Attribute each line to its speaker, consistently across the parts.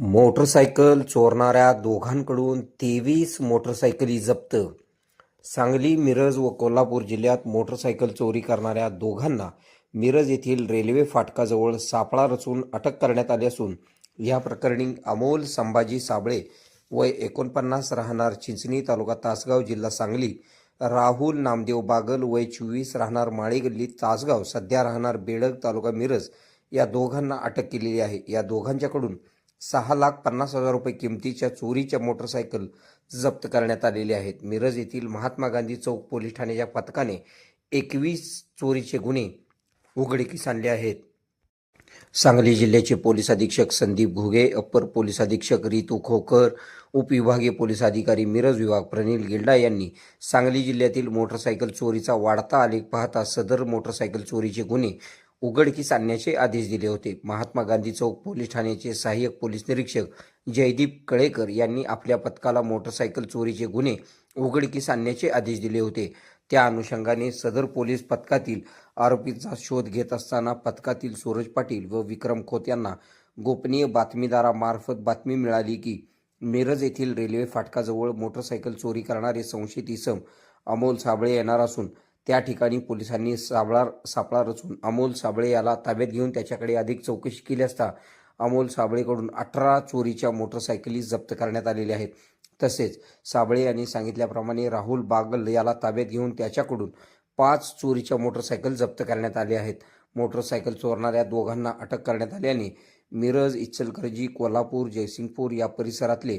Speaker 1: Motorcycle चोरणाऱ्या दोघांकडून तेवीस मोटरसायकली जप्त. सांगली मिरज व कोल्हापूर जिल्ह्यात मोटरसायकल चोरी करणाऱ्या दोघांना मिरज येथील रेल्वे फाटकाजवळ सापळा रचून अटक करण्यात आली असून या प्रकरणी अमोल संभाजी साबळे वय एकोणपन्नास राहणार चिंचणी तालुका तासगाव जिल्हा सांगली राहुल नामदेव बागल वय चोवीस राहणार माळेगल्ली तासगाव सध्या राहणार बेडग तालुका मिरज. या दोघांना अटक केलेली आहे. या दोघांच्याकडून सहा लाख पन्नास हजार रुपये किमतीच्या चोरीच्या मोटरसायकल जप्त करण्यात आलेले आहेत. मिरज येथील महात्मा गांधी चौक पोलीस ठाण्याच्या पथकाने एकवीस चोरीचे गुन्हे उघडकीस आणले आहेत. सांगली जिल्ह्याचे पोलीस अधीक्षक संदीप घुगे अप्पर पोलीस अधीक्षक रितू खोकर उपविभागीय पोलीस अधिकारी मिरज विभाग प्रनिल गिल्डा यांनी सांगली जिल्ह्यातील मोटरसायकल चोरीचा वाढता आलेख पाहता सदर मोटरसायकल चोरीचे गुन्हे उघडकीस आणण्याचे आदेश दिले होते. महात्मा गांधी चौक पोलीस ठाण्याचे सहाय्यक पोलीस निरीक्षक जयदीप कळेकर यांनी आपल्या पथकाला मोटरसायकल चोरीचे गुन्हे उघडकीस आणण्याचे आदेश दिले होते. त्या अनुषंगाने सदर पोलीस पथकातील आरोपीचा शोध घेत असताना पथकातील सूरज पाटील व विक्रम खोत यांना गोपनीय बातमीदारामार्फत बातमी मिळाली की मिरज येथील रेल्वे फाटकाजवळ मोटरसायकल चोरी करणारे संशयित इसम अमोल साबळे येणार असून त्या ठिकाणी पोलिसांनी साबळा सापळा रचून अमोल साबळे याला ताब्यात घेऊन त्याच्याकडे अधिक चौकशी केली असता अमोल साबळेकडून अठरा चोरीच्या मोटरसायकली जप्त करण्यात आलेल्या आहेत. तसेच साबळे यांनी सांगितल्याप्रमाणे राहुल बागल याला ताब्यात घेऊन त्याच्याकडून पाच चोरीच्या मोटरसायकल जप्त करण्यात आले आहेत. मोटरसायकल चोरणाऱ्या दोघांना अटक करण्यात आल्याने मिरज इचलकरंजी कोल्हापूर जयसिंगपूर या परिसरातले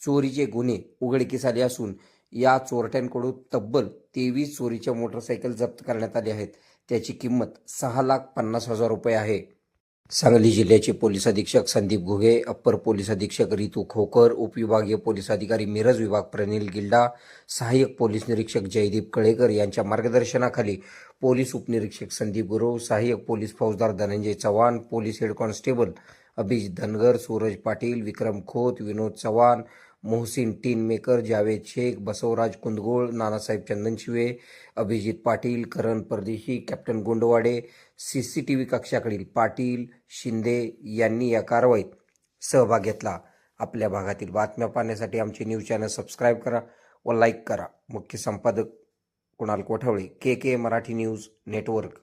Speaker 1: चोरीचे गुन्हे उघडकीस आले असून या चोरट्यांकडून तब्बल तेवीस चोरीच्या मोटरसायकल जप्त करण्यात आली आहेत. त्याची किंमत सहा लाख पन्नास हजार रुपये आहे. सांगली जिल्ह्याचे पोलीस अधीक्षक संदीप घुगे अप्पर पोलीस अधीक्षक रितू खोकर उपविभागीय पोलीस अधिकारी मिरज विभाग प्रनिल गिल्डा सहाय्यक पोलीस निरीक्षक जयदीप कळेकर यांच्या मार्गदर्शनाखाली पोलीस उपनिरीक्षक संदीप गुरव सहाय्यक पोलीस फौजदार Dhananjay Chavan police head constable Abhijit Dhangar Suraj Patil Vikram Khot Vinod Chavan Mohsin Tinmaker Javed Shaikh Basavaraj Kundgol Nanasaheb Chandanshive Abhijit Patil Karan Pardeshi captain Gondwade C C T V कक्षाकडील Patil Shinde यांनी या कारवाईत सहभाग घेतला. आपल्या भागातील बातम्या पाहण्यासाठी आमचे न्यूज चॅनल सबस्क्राईब करा व लाईक करा. मुख्य संपादक Kunal Kothawale K K Marathi news network.